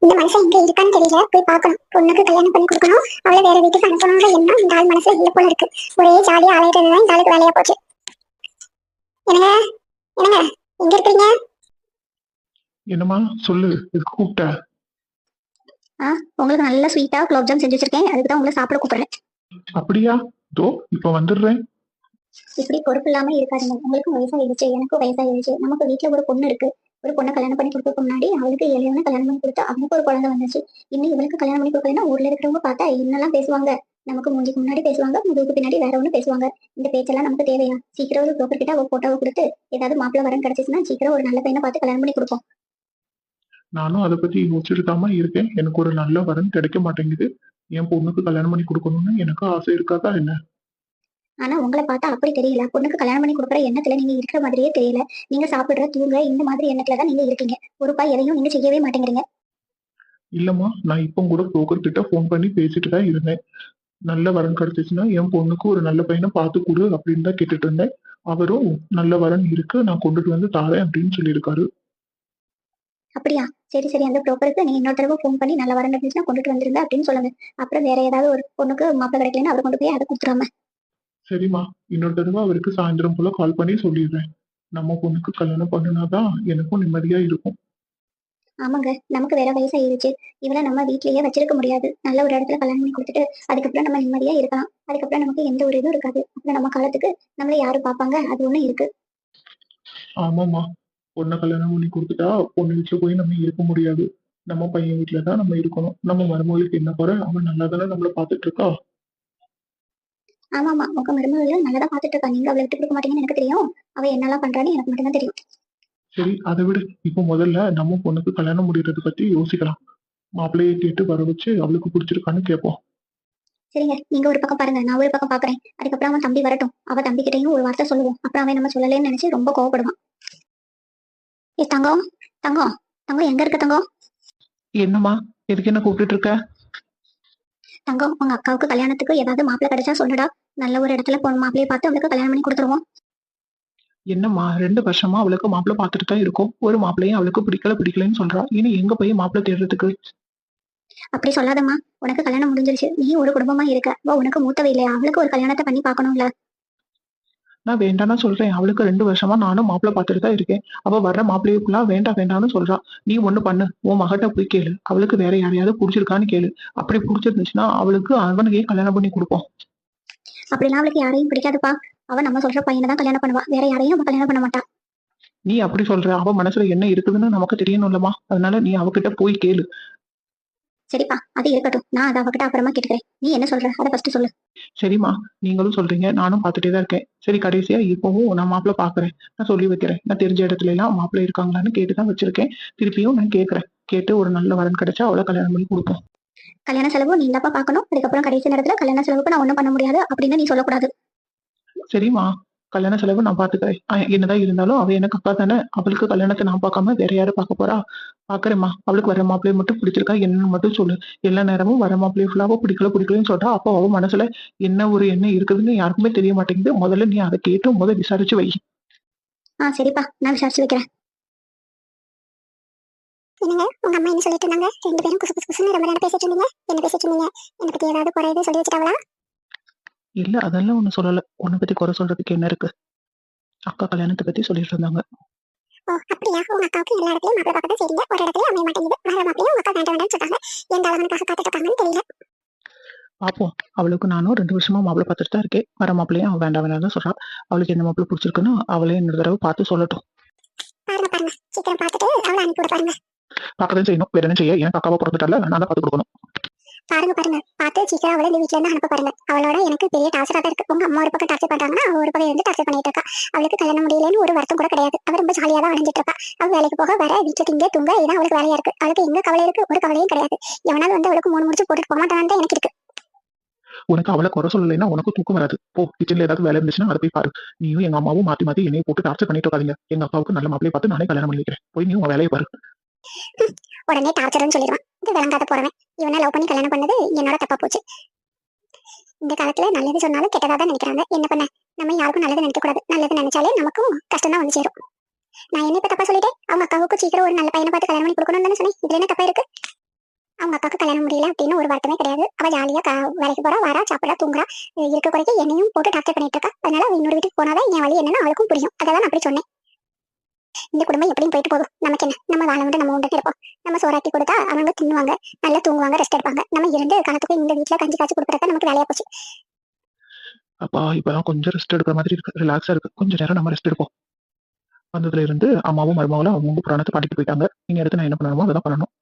இந்த மனுஷன் இங்க இருக்கான்னு தெரியல. போய் பார்க்கணும். பொண்ணுக்கு கல்யாணம் பண்ணி கொடுக்கணும். அவளை வேற வீட்டுக்கு அனுப்பணும்ன்ற எண்ணம் இந்த ஆள் மனசுல இல்ல போல இருக்கு. ஒரே ஜாலியா அலையிறதுதான் இந்த ஆளுக்கு வேலையா போச்சு. என்னங்க? என்னங்க? எங்க இருக்கீங்க என்னம்மா? சொல்லு. கூப்பிட்ட? உங்களுக்கு நல்ல ஸ்வீட்டா குலோப் ஜாம் செஞ்சு வச்சிருக்கேன். அதுக்கு தான் உங்களை சாப்பிட கூப்பிடுறேன். அப்படியா? தோ இப்ப வந்துடுறேன். இப்படி பொறுப்பு இல்லாம இருக்காதுங்க. உங்களுக்கும் வயசாயிடுச்சு. எனக்கும் வயசாயிடுச்சு. நமக்கு வீட்ல ஒரு பொண்ணு இருக்கு. ஒரு பொண்ணை கல்யாணம் பண்ணி கொடுக்கறதுக்கு முன்னாடி அவளுக்கு ஏழையான கல்யாணம் பண்ணி கொடுத்தா அவனுக்கு ஒரு குழந்தை வந்துச்சு இன்னும் இவளுக்கு கல்யாணம் பண்ணி கொடுக்கலன்னா ஊர்ல இருக்கிறவங்க பார்த்தா என்னெல்லாம் பேசுவாங்க? நமக்கு மூஞ்சிக்கு முன்னாடி பேசுவாங்க முதுகுக்கு பின்னாடி வேற ஒண்ணு பேசுவாங்க. இந்த பேச்செல்லாம் நமக்கு தேவையா? சீக்கிரம் ஒரு புரோக்கர் கிட்ட அவ போட்டோவை கொடுத்து ஏதாவது மாப்பிள்ள வரன் கிடைச்சிச்சுன்னா சீக்கிரம் ஒரு நல்ல பையனை பார்த்து கல்யாணம் பண்ணி கொடுப்போம். நானும் அதை பத்தி யோசிச்சுட்டு இருக்கேன். எனக்கு ஒரு நல்ல வரன் கிடைக்க மாட்டேங்குது. என் பொண்ணுக்கு கல்யாணம் பண்ணி கொடுக்கணும்னு எனக்கு ஆசை இருக்காதா என்ன? ஆனா உங்களை பார்த்தா அப்படி தெரியல. பொண்ணுக்கு கல்யாணம் பண்ணி கொடுக்குற எண்ணத்துல நீங்க இருக்கிற மாதிரியே தெரியல. நீங்க சாப்பிடுற தூங்க இந்த மாதிரி எண்ணத்துல தான் நீங்க இருக்கீங்க. ஒரு பாய் எதையும் நீங்க செய்யவே மாட்டேங்கிறீங்க. இல்லம்மா நான் இப்போ கூட புரோக்கர் கிட்ட ஃபோன் பண்ணி பேசிட்டு தான் இருந்தேன். நல்ல வரன் கிடைச்சிச்சுன்னா என் பொண்ணுக்கு ஒரு நல்ல பையனை பார்த்து கொடு அப்படின்னு தான் கேட்டுட்டு இருந்தேன். அவரும் நல்ல வரன் இருக்கு நான் கொண்டுட்டு வந்து தாரேன் அப்படின்னு சொல்லியிருக்காரு. அப்படியா? சரி சரி. அந்த ப்ரோக்கருக்கு நீங்க இன்னொரு தடவை ஃபோன் பண்ணி நல்ல வரன் இருந்துச்சுன்னா கொண்டுட்டு வந்துருங்க அப்படின்னு சொல்லுங்க. அப்புறம் வேற ஏதாவது ஒரு பொண்ணுக்கு மாப்பிள்ளை கிடைக்கலன்னு அவர் கொண்டு போய் அதை கொடுத்துறாம சரிம்மா இன்னொரு தடவை அவருக்கு சாயந்தரம் போல கால் பண்ணி சொல்லிடுறேன். நம்ம பொண்ணுக்கு கல்யாணம் பண்ணுனாதான் எனக்கும் நிம்மதியா இருக்கும். ஆமாங்க நமக்கு வேற வயசாயிருச்சு இவளை நம்ம வீட்லயே வச்சிருக்க முடியாது. நல்ல ஒரு இடத்துல கல்யாணம் பண்ணி கொடுத்துட்டு அதுக்கப்புறம் நம்ம நிம்மதியா இருக்கலாம். அதுக்கப்புறம் நமக்கு எந்த ஒரு இதுவும் இருக்காது. அப்புறம் நம்ம காலத்துக்கு நம்மள யாரு பார்ப்பாங்க? அது ஒண்ணு இருக்கு. ஆமாம்மா. பொண்ணை கல்யாணம் பண்ணி கொடுத்துட்டா பொண்ணு வீட்டுல போய் நம்ம இருக்க முடியாது. நம்ம பையன் வீட்டுல தான் நம்ம இருக்கணும். நம்ம மருமகளுக்கு என்ன குறை? அவன் நல்லா தானே நம்மள பாத்துட்டு இருக்கா? ஆமா ஆமா உங்க மருமகள் நல்லதா பாத்துட்டு இருக்கா நீங்க அவளை விட்டு கொடுக்க மாட்டீங்கன்னு எனக்கு தெரியும். அவ என்னெல்லாம் பண்றான்னு எனக்கு மட்டும்தான் தெரியும். சரி அதை விடு. இப்போ முதல்ல நம்ம பொண்ணுக்கு கல்யாணம் முடியறத பத்தி யோசிக்கலாம். மாப்பிள்ளையை கேட்டு வர வச்சு அவளுக்கு பிடிச்சிருக்கான்னு கேட்போம். சரிங்க நீங்க ஒரு பக்கம் பாருங்க நான் ஒரு பக்கம் பாக்குறேன் அதுக்கப்புறம் அவன் தம்பி வரட்டும். அவ தம்பி கிட்டையும் ஒரு வார்த்தை சொல்லுவோம். அப்புறம் அவன் நம்ம சொல்லலைன்னு நினைச்சு ரொம்ப கோவப்படுவான். ஏ தங்கம் தங்கம் தங்கம் எங்க இருக்க தங்கம்? என்னம்மா எதுக்கு என்ன கூப்பிட்டு இருக்க? தங்கம் உங்க அக்காவுக்கு கல்யாணத்துக்கு ஏதாவது மாப்பிள்ளை கிடைச்சா சொல்லுடா. நல்ல ஒரு இடத்துல பொண்ணு மாப்பிள்ளையை பார்த்து அவளுக்கு கல்யாணம் பண்ணி கொடுத்துருவோம். என்னம்மா ரெண்டு வருஷமா அவளுக்கு மாப்பிள்ளை பார்த்துட்டு தான் இருக்கோம். ஒரு மாப்பிள்ளையும் அவளுக்கு பிடிக்கல பிடிக்கலன்னு சொல்றா. இனி எங்க போய் மாப்பிள்ளை தேடுறதுக்கு? அப்படி சொல்லாதம்மா. உனக்கு கல்யாணம் முடிஞ்சிருச்சு. நீ ஒரு குடும்பமா இருக்க. அவ உனக்கு மூத்தவை இல்லையா அவளுக்கு ஒரு கல்யாணத்தை பண்ணி பார்க்கணும்ல. நான் வேண்டாம்னு சொல்றேன். அவளுக்கு ரெண்டு வருஷமா நானும் மாப்பிள்ளை பார்த்துட்டு தான் இருக்கேன். அவ வர்ற மாப்பிள்ளையுக்குள்ள வேண்டாம் வேண்டாம்னு சொல்றா. நீ ஒண்ணு பண்ணு. உன் மகட்ட போய் கேளு. அவளுக்கு வேற யாரையாவது பிடிச்சிருக்கான்னு கேளு. அப்படி பிடிச்சிருந்துச்சுன்னா அவளுக்கு அவனுக்கே கல்யாணம் பண்ணி கொடுப்போம். அப்படிலாம் அவளுக்கு யாரையும் பிடிக்காதுப்பா. அவ நம்ம சொல்ற பையனை தான் கல்யாணம் பண்ணுவா. வேற யாரையும் அவ கல்யாணம் பண்ண மாட்டா. நீ அப்படி சொல்ற. அவ மனசுல என்ன இருக்குதுன்னு நமக்கு தெரியணும்லமா அதனால நீ அவகிட்ட போய் கேளு. சரிப்பா அது இருக்கட்டும். நான் அதை அவகிட்ட அப்புறமா கேட்டுக்கிறேன். நீ என்ன சொல்ற? அதை ஃபர்ஸ்ட் சொல்லு. சரிம்மா நீங்களும் சொல்றீங்க. நானும் பார்த்துட்டே தான் இருக்கேன். சரி கடைசியா இப்பவும் நான் மாப்பிள்ளை பாக்குறேன் நான் சொல்லி வைக்கிறேன். நான் தெரிஞ்ச இடத்துல எல்லாம் மாப்பிள்ளை இருக்காங்களான்னு கேட்டு தான் வச்சிருக்கேன். திருப்பியும் நான் கேட்கறேன் கேட்டு ஒரு நல்ல வரன் கிடைச்சா அவளை கல்யாணம் பண்ணி கொடுப்போம். கல்யாண செலவு நீ தாப்பா பார்க்கணும் அதுக்கப்புறம் கடைசி நேரத்துல கல்யாண செலவுக்கு நான் ஒண்ணும் பண்ண முடியாது அப்படின்னு நீ சொல்லக்கூடாது. சரிம்மா. கல்யாண செலவு நான் பாத்துக்கிறேன். என்னதான் இருந்தாலும் அவ எனக்கு அக்கா தானே. அவளுக்கு கல்யாணத்தை நான் பார்க்காம வேற யாரும் பார்க்க போறா? பாக்குறேம்மா. அவளுக்கு வர மாப்பிள்ளைய மட்டும் பிடிச்சிருக்கா என்னன்னு மட்டும் சொல்லு. எல்லா நேரமும் வர மாப்பிள்ளைய ஃபுல்லாவோ பிடிக்கல பிடிக்கலன்னு சொல்றா. அப்போ அவ மனசுல என்ன ஒரு எண்ணம் இருக்குதுன்னு யாருக்குமே தெரிய மாட்டேங்குது. முதல்ல நீ அதை கேட்டு முதல்ல விசாரிச்சு வை. ஆ சரிப்பா. நான் விசாரிச்சு வைக்கிறேன். என்னங்க உங்க அம்மா என்ன சொல்லிட்டு இருந்தாங்க? ரெண்டு பேரும் குசு குசு குசுன்னு ரொம்ப நேரம் பேசிட்டு இருந்தீங்க. என்ன பேசிட்டு இருந்தீங்க? என்னை பத்தி ஏதாவது குறை எதுவும் சொல்லி வச்சுட்டாங்களா? இல்ல அதெல்லாம் ஒண்ணும் சொல்லல. உன்னை பத்தி குறை சொல்றதுக்கு என்ன இருக்கு? அக்கா கல்யாணத்தை பத்தி சொல்லிட்டு இருந்தாங்க. ஓ அப்படியா? உங்க அக்காவுக்கு எல்லா இடத்துலயும் மாப்பிள்ளை பார்க்க சரிங்க ஒரு இடத்துல அமைய மாட்டேங்குது. வர மாப்பிளையும் உங்க அக்கா வேண்டாம் வேண்டாம்னு சொல்றாங்க. எந்த அளவனுக்காக காத்துட்டு இருக்காங்கன்னு தெரியல. அவளுக்கு நானும் ரெண்டு வருஷமா மாப்பிள்ளை பார்த்துட்டு தான் இருக்கேன். வர மாப்பிள்ளையும் அவ வேண்டாம் வேண்டாம் தான் சொல்றா. அவளுக்கு எந்த மாப்பிள்ளை பிடிச்சிருக்குன்னு அவளே இன்னொரு தடவை பார்த்து சொல்லட்டும். பாருங்க பாருங்க. சீக்கிரம் பார்த்துட்டு அவளை அனுப்பி விட பாருங்க. பார்க்கதான் செய்யணும் வேற என்ன செய்ய? எனக்கு அக்காவை பிறந்துட்டால நான் தான் பார்த்து கொடுக்கணும். பாருங்க பாருங்க. பார்த்து சீக்கிரம் அவளை இந்த வீட்ல இருந்து அனுப்ப பாருங்க. அவளோட எனக்கு பெரிய டார்ச்சரா தான் இருக்கு. உங்க அம்மா ஒரு பக்கம் டார்ச்சர் பண்றாங்கன்னா அவ ஒரு பக்கம் இருந்து டார்ச்சர் பண்ணிட்டு இருக்கா. அவளுக்கு கல்யாணம் முடியலன்னு ஒரு வருத்தம் கூட கிடையாது. அவ ரொம்ப ஜாலியா தான் அடைஞ்சிட்டு இருக்கா. அவ வேலைக்கு போக வர வீட்டுல திங்க தூங்க இதான் அவளுக்கு வேலையா இருக்கு. அவளுக்கு எங்க கவலை இருக்கு? ஒரு கவலையும் கிடையாது. எவனாலும் வந்து அவளுக்கு மூணு முடிச்சு போட்டுட்டு போக மாட்டான்னு எனக்கு இருக்கு. உனக்கு அவளை குறை சொல்லலைன்னா உனக்கு தூக்கம் வராது. போ கிச்சன்ல ஏதாவது வேலை இருந்துச்சுன்னா அதை போய் பாரு. நீயும் எங்க அம்மாவும் மாத்தி மாத்தி என்னைய போட்டு டார்ச்சர் பண்ணிட்டு இருக்காதீங்க. எங்க அக்காவுக்கு நல்ல மாப்பிளைய பார்த்து நானே கல்யாணம் பண்ணிக்கிறேன் போய் நீ உன் வேலையை பாரு. உடனே டார்ச்சர்னு சொல்லிடுவான். இது விளங்காத போறவன். இவனை லவ் பண்ணி கல்யாணம் பண்ணது என்னோட தப்பா போச்சு. இந்த காலத்துல நல்லது சொன்னாலும் கெட்டதா தான் நினைக்கிறாங்க. என்ன பண்ண? நம்ம யாருக்கும் நல்லது நினைக்க கூடாது. நல்லது நினைச்சாலே நமக்கும் கஷ்டம் தான் வந்து சேரும். நான் என்ன இப்ப தப்பா சொல்லிட்டேன்? அவங்க அக்காவுக்கு சீக்கிரம் ஒரு நல்ல பையனை பார்த்து கல்யாணம் பண்ணி கொடுக்கணும்னு தானே சொன்னேன். இதுல என்ன தப்பா இருக்கு? அவங்க அக்காவுக்கு கல்யாணம் முடியல அப்படின்னு ஒரு வருத்தமே கிடையாது. அவ ஜாலியா வேலைக்கு போறா வரா சாப்பிடா தூங்குறா. இருக்க குறைக்க என்னையும் போட்டு டாக்டர் பண்ணிட்டு இருக்கா. அதனால அவ இன்னொரு வீட்டுக்கு போனாதான் என் வழி என்னன்னு அவளுக்கும் புரியும். அதான் நான் அப்படி சொன்னேன். இந்த குடும்பம் எப்படியும் போயிட்டு போகும். நமக்கு என்ன? நம்ம வாழ வந்து நம்ம உண்டு இருப்போம். நம்ம சோறாக்கி கொடுத்தா அவங்க தின்னுவாங்க நல்லா தூங்குவாங்க ரெஸ்ட் எடுப்பாங்க. நம்ம இருந்து கணத்துக்கு இந்த வீட்டுல கஞ்சி காய்ச்சி கொடுக்குறத நமக்கு வேலையா போச்சு. அப்பா இப்பதான் கொஞ்சம் ரெஸ்ட் எடுக்கிற மாதிரி இருக்கு. ரிலாக்ஸா இருக்கு. கொஞ்ச நேரம் நம்ம ரெஸ்ட் எடுப்போம். வந்ததுல இருந்து அம்மாவும் மருமாவும் அவங்க புராணத்தை பாட்டிட்டு போயிட்டாங்க. நீங்க எடுத்து நான் என்ன பண்ணணுமோ அதான் பண்ணணும்.